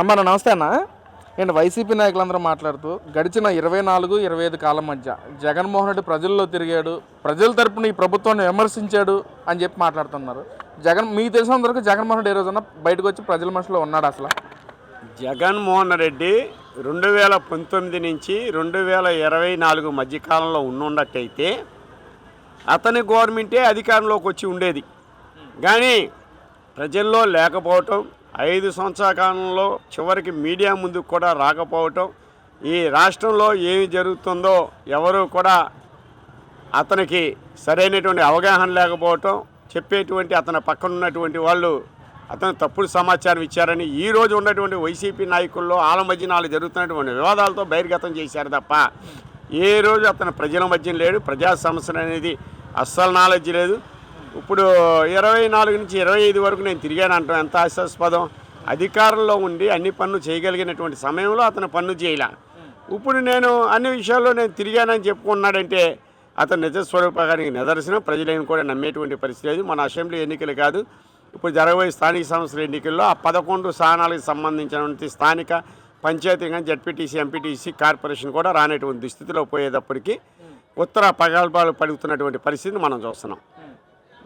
అమ్మ నమస్తే అన్న. నేను వైసీపీ నాయకులందరూ మాట్లాడుతూ గడిచిన ఇరవై నాలుగు ఇరవై ఐదు కాలం మధ్య జగన్మోహన్ రెడ్డి ప్రజల్లో తిరిగాడు ప్రజల తరపున ఈ ప్రభుత్వాన్ని విమర్శించాడు అని చెప్పి మాట్లాడుతున్నారు. జగన్ మీకు తెలిసినంతవరకు జగన్మోహన్ రెడ్డి ఈ రోజున బయటకు వచ్చి ప్రజల మనుషులో ఉన్నాడు అసలు? జగన్మోహన్ రెడ్డి రెండు వేల పంతొమ్మిది నుంచి రెండు వేల ఇరవై నాలుగు మధ్యకాలంలో ఉన్నట్టయితే అతని గవర్నమెంటే అధికారంలోకి వచ్చి ఉండేది. కానీ ప్రజల్లో లేకపోవటం ఐదు సంవత్సరాల కాలంలో చివరికి మీడియా ముందుకు కూడా రాకపోవటం ఈ రాష్ట్రంలో ఏమి జరుగుతుందో ఎవరు కూడా అతనికి సరైనటువంటి అవగాహన లేకపోవటం చెప్పేటువంటి అతని పక్కన ఉన్నటువంటి వాళ్ళు అతను తప్పుడు సమాచారం ఇచ్చారని ఈ రోజు ఉన్నటువంటి వైసీపీ నాయకుల్లో ఆల మధ్య నాలుగు జరుగుతున్నటువంటి వివాదాలతో బహిర్గతం చేశారు తప్ప ఏ రోజు అతను ప్రజల మధ్య లేడు. ప్రజా సమస్యలు అనేది అస్సలు నాలెడ్జ్ లేదు. ఇప్పుడు ఇరవై నాలుగు నుంచి ఇరవై ఐదు వరకు నేను తిరిగాను అంటాం. ఎంత ఆశాస్పదం? అధికారంలో ఉండి అన్ని పనులు చేయగలిగినటువంటి సమయంలో అతను పన్ను చేయలే. ఇప్పుడు నేను అన్ని విషయాల్లో నేను తిరిగానని చెప్పుకున్నాడంటే అతను నిజస్వరూపానికి నిదర్శనం. ప్రజలను కూడా నమ్మేటువంటి పరిస్థితి లేదు. మన అసెంబ్లీ ఎన్నికలు కాదు. ఇప్పుడు జరగబోయే స్థానిక సంస్థల ఎన్నికల్లో ఆ పదకొండు స్థానాలకు సంబంధించినటువంటి స్థానిక పంచాయతీ కానీ జడ్పీటీసీ ఎంపీటీసీ కార్పొరేషన్ కూడా రానటువంటి దుస్థితిలో పోయేటప్పటికి ఉత్తర పగల్పాలు పడుతున్నటువంటి పరిస్థితిని మనం చూస్తున్నాం.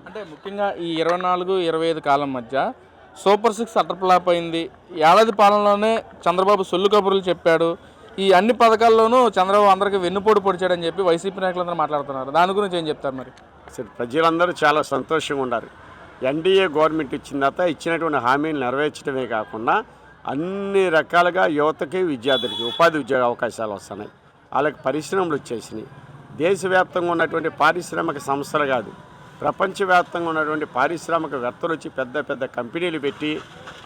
అంటే ముఖ్యంగా ఈ ఇరవై నాలుగు ఇరవై ఐదు కాలం మధ్య సూపర్ సిక్స్ అటర్ప్లాప్ అయింది. ఏడాది పాలనలోనే చంద్రబాబు సొల్లు కబుర్లు చెప్పాడు. ఈ అన్ని పథకాల్లోనూ చంద్రబాబు అందరికీ వెన్నుపోటు పొడిచాడని చెప్పి వైసీపీ నాయకులందరూ మాట్లాడుతున్నారు. దాని గురించి ఏం చెప్తారు మరి? అసలు ప్రజలందరూ చాలా సంతోషంగా ఉన్నారు. ఎన్డీఏ గవర్నమెంట్ ఇచ్చిన తర్వాత ఇచ్చినటువంటి హామీలు నెరవేర్చడమే కాకుండా అన్ని రకాలుగా యువతకి విద్యార్థులకి ఉపాధి ఉద్యోగ అవకాశాలు వస్తున్నాయి. వాళ్ళకి పరిశ్రమలు వచ్చేసినాయి. దేశవ్యాప్తంగా ఉన్నటువంటి పారిశ్రామిక సంస్థలు కాదు ప్రపంచవ్యాప్తంగా ఉన్నటువంటి పారిశ్రామికవేత్తలు వచ్చి పెద్ద పెద్ద కంపెనీలు పెట్టి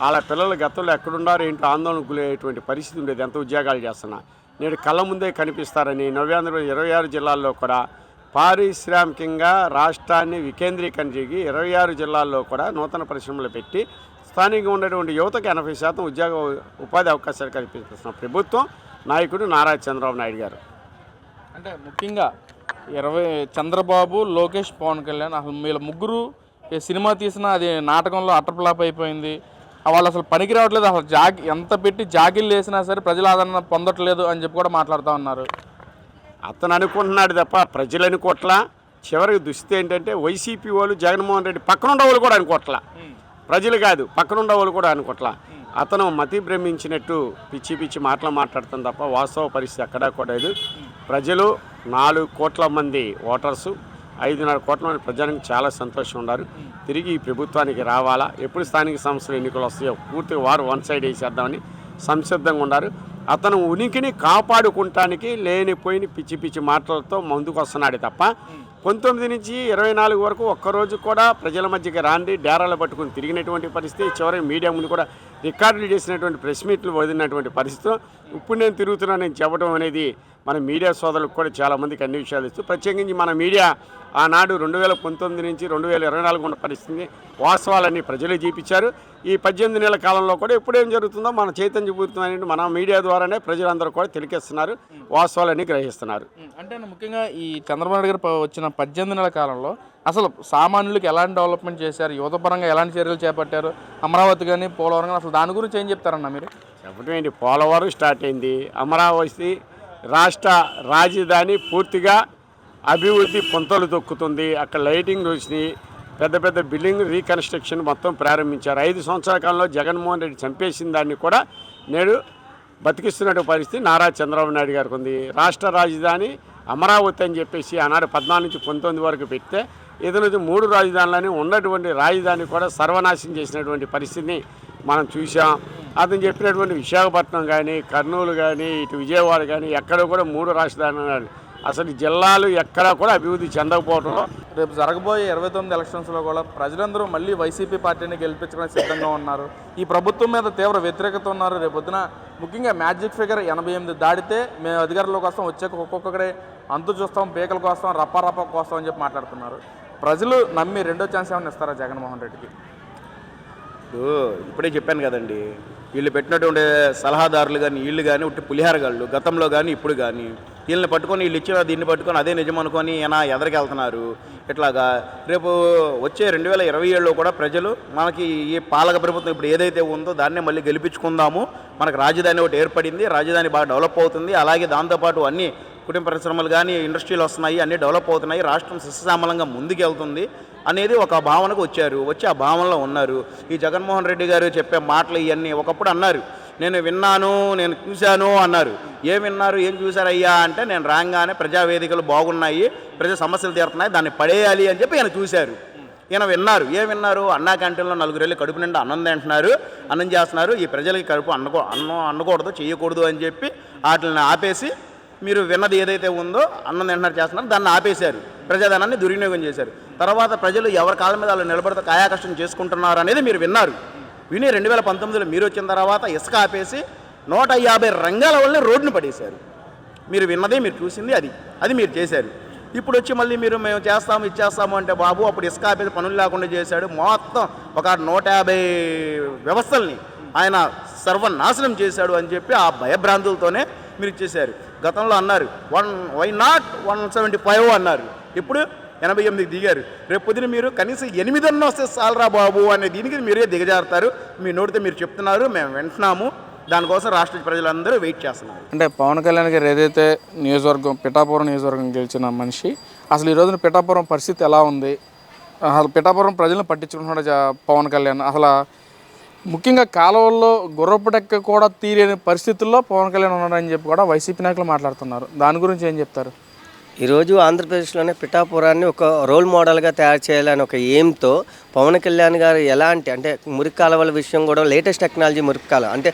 వాళ్ళ పిల్లలు గతంలో ఎక్కడున్నారో ఏంటో ఆందోళనకు గురయ్యేటువంటి పరిస్థితి ఉండేది. ఎంత ఉద్యోగాలు చేస్తున్నా. నేడు కళ్ళ ముందే కనిపిస్తారని నవ్యాంధ్ర ఇరవై ఆరు జిల్లాల్లో కూడా పారిశ్రామికంగా రాష్ట్రాన్ని వికేంద్రీకరణ జరిగి ఇరవై ఆరు జిల్లాల్లో కూడా నూతన పరిశ్రమలు పెట్టి స్థానికంగా ఉన్నటువంటి యువతకు ఎనభై శాతం ఉద్యోగ ఉపాధి అవకాశాలు కల్పిస్తున్న ప్రభుత్వం నాయకుడు నారా చంద్రబాబు నాయుడు గారు. అంటే ముఖ్యంగా ఇరవై చంద్రబాబు లోకేష్ పవన్ కళ్యాణ్ అసలు వీళ్ళ ముగ్గురు ఏ సినిమా తీసినా అది నాటకంలో అట్టప్లాప్ అయిపోయింది. వాళ్ళు అసలు పనికి రావట్లేదు. అసలు జాగి ఎంత పెట్టి జాగిళ్ళు వేసినా సరే ప్రజల ఆదరణ పొందట్లేదు అని చెప్పి కూడా మాట్లాడుతూ ఉన్నారు. అతను అనుకుంటున్నాడు తప్ప ప్రజలు అనుకోట్లా. చివరికి దుస్థితి ఏంటంటే వైసీపీ వాళ్ళు జగన్మోహన్ రెడ్డి పక్కన ఉండే వాళ్ళు కూడా అనుకోట్లా. ప్రజలు కాదు పక్కన ఉండే వాళ్ళు కూడా అనుకోట్లా. అతను మతి భ్రమించినట్టు పిచ్చి పిచ్చి మాటలు మాట్లాడుతాం తప్ప వాస్తవ పరిస్థితి ఎక్కడా కూడా ప్రజలు నాలుగు కోట్ల మంది ఓటర్సు ఐదున్నర కోట్ల మంది ప్రజలకు చాలా సంతోషం ఉన్నారు. తిరిగి ఈ ప్రభుత్వానికి రావాలా? ఎప్పుడు స్థానిక సంస్థలు ఎన్నికలు వస్తాయో పూర్తిగా వారు వన్ సైడ్ వేసేద్దామని సంసిద్ధంగా ఉన్నారు. అతను ఉనికిని కాపాడుకుంటానికి లేనిపోయిన పిచ్చి పిచ్చి మాటలతో ముందుకు వస్తున్నాడు తప్ప పంతొమ్మిది నుంచి ఇరవై నాలుగు వరకు ఒక్కరోజు కూడా ప్రజల మధ్యకి రాండి డేరాలు పట్టుకుని తిరిగినటువంటి పరిస్థితి చివరికి మీడియా ముందు కూడా రికార్డులు చేసినటువంటి ప్రెస్ మీట్లు వదిలినటువంటి పరిస్థితి. ఇప్పుడు నేను తిరుగుతున్నానని చెప్పడం అనేది మన మీడియా సోదరులకు కూడా చాలామందికి అన్ని విషయాలు ఇస్తూ ప్రత్యేకించి మన మీడియా ఆనాడు రెండు వేల పంతొమ్మిది నుంచి రెండు వేల ఇరవై నాలుగు ఉన్న పరిస్థితిని వాస్తవాలన్నీ ప్రజలు చూపించారు. ఈ పద్దెనిమిది నెలల కాలంలో కూడా ఎప్పుడేం జరుగుతుందో మన చైతన్యపూరితమైన మన మీడియా ద్వారానే ప్రజలందరూ కూడా తెలికేస్తున్నారు వాస్తవాలన్నీ గ్రహిస్తున్నారు. అంటే ముఖ్యంగా ఈ చంద్రబాబు నాయుడు గారు వచ్చిన పద్దెనిమిది నెలల కాలంలో అసలు సామాన్యులకు ఎలాంటి డెవలప్మెంట్ చేశారు? యువత పరంగా ఎలాంటి చర్యలు చేపట్టారు? అమరావతి కానీ పోలవరం కానీ అసలు దాని గురించి ఏం చెప్తారన్న మీరు? చెప్పడం ఏంటి? పోలవరం స్టార్ట్ అయింది. అమరావతి రాష్ట్ర రాజధాని పూర్తిగా అభివృద్ధి పొంతలు దొక్కుతుంది అక్కడ లైటింగ్ వచ్చినాయి. పెద్ద పెద్ద బిల్డింగ్ రీకన్స్ట్రక్షన్ మొత్తం ప్రారంభించారు. ఐదు సంవత్సరాల కాలంలో జగన్మోహన్ రెడ్డి చంపేసిన దాన్ని కూడా నేడు బతికిస్తున్నటువంటి పరిస్థితి నారా చంద్రబాబు నాయుడు గారికి ఉంది. రాష్ట్ర రాజధాని అమరావతి అని చెప్పేసి ఆనాడు పద్నాలుగు నుంచి పంతొమ్మిది వరకు పెడితే ఇతను మూడు రాజధానులని ఉన్నటువంటి రాజధాని కూడా సర్వనాశనం చేసినటువంటి పరిస్థితిని మనం చూసాం అతను చెప్పినటువంటి విశాఖపట్నం కానీ కర్నూలు కానీ ఇటు విజయవాడ కానీ ఎక్కడ కూడా మూడు రాజధానులు అసలు ఈ జిల్లాలు ఎక్కడా కూడా అభివృద్ధి చెందకపోవడంలో రేపు జరగబోయే ఇరవై తొమ్మిది ఎలక్షన్స్లో కూడా ప్రజలందరూ మళ్ళీ వైసీపీ పార్టీని గెలిపించడానికి సిద్ధంగా ఉన్నారు. ఈ ప్రభుత్వం మీద తీవ్ర వ్యతిరేకత ఉన్నారు. రేపు పొద్దున ముఖ్యంగా మ్యాజిక్ ఫిగర్ ఎనభై ఎనిమిది దాటితే మేము అధికారంలోకి వస్తాం వచ్చాక ఒక్కొక్కడే అంతు చూస్తాం పేకల కోసం రప్ప రప్ప కోసం అని చెప్పి మాట్లాడుతున్నారు. ప్రజలు నమ్మి రెండో ఛాన్స్ ఏమైనా ఇస్తారా జగన్మోహన్ రెడ్డికి? ఇప్పుడే చెప్పాను కదండి వీళ్ళు పెట్టినటువంటి సలహాదారులు కానీ వీళ్ళు కానీ ఉట్టి పులిహారగాళ్ళు గతంలో కానీ ఇప్పుడు కానీ వీళ్ళని పట్టుకొని వీళ్ళు ఇచ్చిన దీన్ని పట్టుకొని అదే నిజం అనుకొని ఈయన ఎదరికెళ్తున్నారు ఇట్లాగా రేపు వచ్చే రెండు వేల ఇరవై ఏడులో కూడా ప్రజలు మనకి ఈ పాలక ప్రభుత్వం ఇప్పుడు ఏదైతే ఉందో దాన్నే మళ్ళీ గెలిపించుకుందాము. మనకు రాజధాని ఒకటి ఏర్పడింది రాజధాని బాగా డెవలప్ అవుతుంది. అలాగే దాంతోపాటు అన్ని కుటుంబ పరిశ్రమలు కానీ ఇండస్ట్రీలు వస్తున్నాయి అన్నీ డెవలప్ అవుతున్నాయి రాష్ట్రం సస్యశ్యామలంగా ముందుకెళ్తుంది అనేది ఒక భావనకు వచ్చారు. వచ్చి ఆ భావనలో ఉన్నారు. ఈ జగన్మోహన్ రెడ్డి గారు చెప్పే మాటలు ఇవన్నీ ఒకప్పుడు అన్నారు. నేను విన్నాను నేను చూశాను అన్నారు. ఏం విన్నారు ఏం చూశారయ్యా అంటే నేను రాగానే ప్రజావేదికలు బాగున్నాయి ప్రజా సమస్యలు తీరుతున్నాయి దాన్ని పడేయాలి అని చెప్పి ఈయన చూశారు. ఈయన విన్నారు. ఏం విన్నారు? అన్నా క్యాంటీన్లో నలుగురేళ్ళు కడుపు నిండా అన్నం తింటున్నారు అన్నం చేస్తున్నారు. ఈ ప్రజలకి కడుపు అన్నకూ అన్నం అన్నకూడదు చేయకూడదు అని చెప్పి వాటిని ఆపేసి మీరు విన్నది ఏదైతే ఉందో అన్నం తింటున్నారు చేస్తున్నారు దాన్ని ఆపేశారు. ప్రజాధనాన్ని దుర్వినియోగం చేశారు. తర్వాత ప్రజలు ఎవరి కాళ్ళ మీద వాళ్ళు నిలబడితే కాయాకష్టం చేసుకుంటున్నారు అనేది మీరు విన్నారు. విని రెండు వేల పంతొమ్మిదిలో మీరు వచ్చిన తర్వాత ఇసుక ఆపేసి నూట యాభై రంగాల వల్లే రోడ్డును పడేశారు. మీరు విన్నదే మీరు చూసింది అది. అది మీరు చేశారు. ఇప్పుడు వచ్చి మళ్ళీ మీరు మేము చేస్తాము ఇచ్చేస్తాము అంటే బాబు అప్పుడు ఇసుక ఆపేసి పనులు లేకుండా చేశాడు. మొత్తం ఒక నూట యాభై వ్యవస్థల్ని ఆయన సర్వనాశనం చేశాడు అని చెప్పి ఆ భయభ్రాంతులతోనే మీరు ఇచ్చేశారు గతంలో అన్నారు. One why not one seventy five అన్నారు. ఇప్పుడు ఎనభై ఎనిమిది దిగారు. రేపు పొద్దున మీరు కనీసం ఎనిమిదన్న వస్తే చాలరా బాబు అనే దీనికి మీరే దిగజారుతారు. మీ నోటితో మీరు చెప్తున్నారు. మేము వింటున్నాము. దానికోసం రాష్ట్ర ప్రజలందరూ వెయిట్ చేస్తున్నారు. అంటే పవన్ కళ్యాణ్ గారు ఏదైతే నియోజకవర్గం పిఠాపురం నియోజకవర్గం గెలిచిన మనిషి అసలు ఈ రోజున పిఠాపురం పరిస్థితి ఎలా ఉంది? అసలు పిఠాపురం ప్రజలను పట్టించుకుంటున్నాడు పవన్ కళ్యాణ్? అసలు ముఖ్యంగా కాలువల్లో గుర్రపుటెక్క కూడా తీరని పరిస్థితుల్లో పవన్ కళ్యాణ్ ఉన్నారని చెప్పి కూడా వైసీపీ నాయకులు మాట్లాడుతున్నారు. దాని గురించి ఏం చెప్తారు? ఈరోజు ఆంధ్రప్రదేశ్లోనే పిఠాపురాన్ని ఒక రోల్ మోడల్గా తయారు చేయాలని ఒక ఎయిమ్తో పవన్ కళ్యాణ్ గారు ఎలాంటి అంటే మురికి కాలువల విషయం కూడా లేటెస్ట్ టెక్నాలజీ మురికి కాలువ అంటే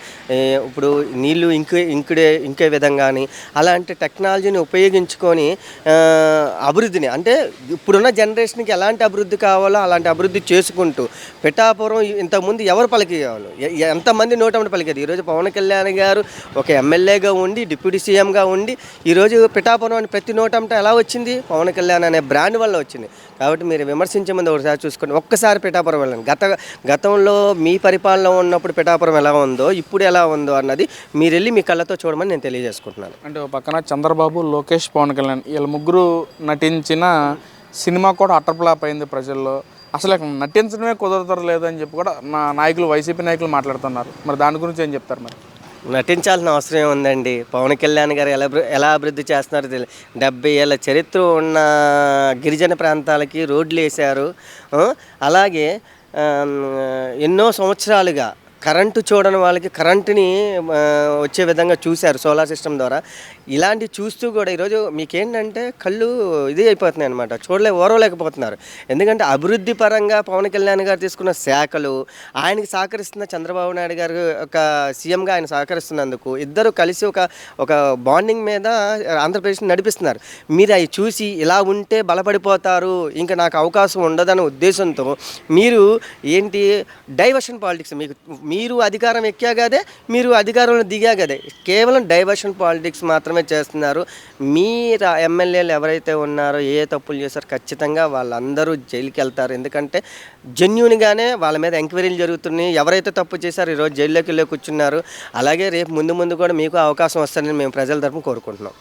ఇప్పుడు నీళ్ళు ఇంకే ఇంకుడే ఇంకే విధంగాని అలాంటి టెక్నాలజీని ఉపయోగించుకొని అభివృద్ధిని అంటే ఇప్పుడున్న జనరేషన్కి ఎలాంటి అభివృద్ధి కావాలో అలాంటి అభివృద్ధి చేసుకుంటూ పిఠాపురం ఇంతకుముందు ఎవరు పలికేవాళ్ళు? ఎంతమంది నోటముడి పలికేది? ఈరోజు పవన్ కళ్యాణ్ గారు ఒక ఎమ్మెల్యేగా ఉండి డిప్యూటీ సీఎంగా ఉండి ఈరోజు పిఠాపురం అని ప్రతి నోటంట ఎలా వచ్చింది? పవన్ కళ్యాణ్ అనే బ్రాండ్ వల్ల వచ్చింది. కాబట్టి మీరు విమర్శించే ముందు ఒకసారి చూసుకోండి. ఒక్కసారి పిఠాపురం వెళ్ళండి. గత గతంలో మీ పరిపాలన ఉన్నప్పుడు పిఠాపురం ఎలా ఉందో ఇప్పుడు ఎలా ఉందో అన్నది మీరు వెళ్ళి మీ కళ్ళతో చూడమని నేను తెలియజేసుకుంటున్నాను. అంటే ఒక పక్కన చంద్రబాబు లోకేష్ పవన్ కళ్యాణ్ వీళ్ళ ముగ్గురు నటించిన సినిమా కూడా అట్టర్ప్లాప్ అయింది ప్రజల్లో. అసలు ఇక నటించడమే కుదరతారు లేదని చెప్పి కూడా నా నాయకులు వైసీపీ నాయకులు మాట్లాడుతున్నారు. మరి దాని గురించి ఏం చెప్తారు మరి? నటించాల్సిన అవసరం ఏముందండి? పవన్ కళ్యాణ్ గారు ఎలా ఎలా అభివృద్ధి చేస్తున్నారో తెలియదు డెబ్బై ఏళ్ళ చరిత్ర ఉన్న గిరిజన ప్రాంతాలకి రోడ్లు వేశారు అలాగే ఎన్నో సంవత్సరాలుగా కరెంటు చూడని వాళ్ళకి కరెంటుని వచ్చే విధంగా చూశారు సోలార్ సిస్టమ్ ద్వారా. ఇలాంటి చూస్తూ కూడా ఈరోజు మీకేంటంటే కళ్ళు ఇది అయిపోతున్నాయి అనమాట చూడలే ఓరవలేకపోతున్నారు. ఎందుకంటే అభివృద్ధి పరంగా పవన్ కళ్యాణ్ గారు తీసుకున్న శాఖలు ఆయనకి సహకరిస్తున్న చంద్రబాబు నాయుడు గారు ఒక సీఎంగా ఆయన సహకరిస్తున్నందుకు ఇద్దరు కలిసి ఒక ఒక బాండింగ్ మీద ఆంధ్రప్రదేశ్ నడిపిస్తున్నారు. మీరు అవి చూసి ఇలా ఉంటే బలపడిపోతారు ఇంకా నాకు అవకాశం ఉండదనే ఉద్దేశంతో మీరు ఏంటి డైవర్షన్ పాలిటిక్స్ మీకు మీరు అధికారం ఎక్కాగాదే మీరు అధికారంలో దిగాగదే కేవలం డైవర్షన్ పాలిటిక్స్ మాత్రమే చేస్తున్నారు. మీ ఎమ్మెల్యేలు ఎవరైతే ఉన్నారో ఏ తప్పులు చేశారో ఖచ్చితంగా వాళ్ళందరూ జైలుకి వెళ్తారు ఎందుకంటే జెన్యున్గానే వాళ్ళ మీద ఎంక్వైరీలు జరుగుతున్నాయి. ఎవరైతే తప్పు చేశారో ఈరోజు జైల్లోకి వెళ్ళి కూర్చున్నారు. అలాగే రేపు ముందు ముందు కూడా మీకు అవకాశం వస్తుందని మేము ప్రజల తరపున కోరుకుంటున్నాం.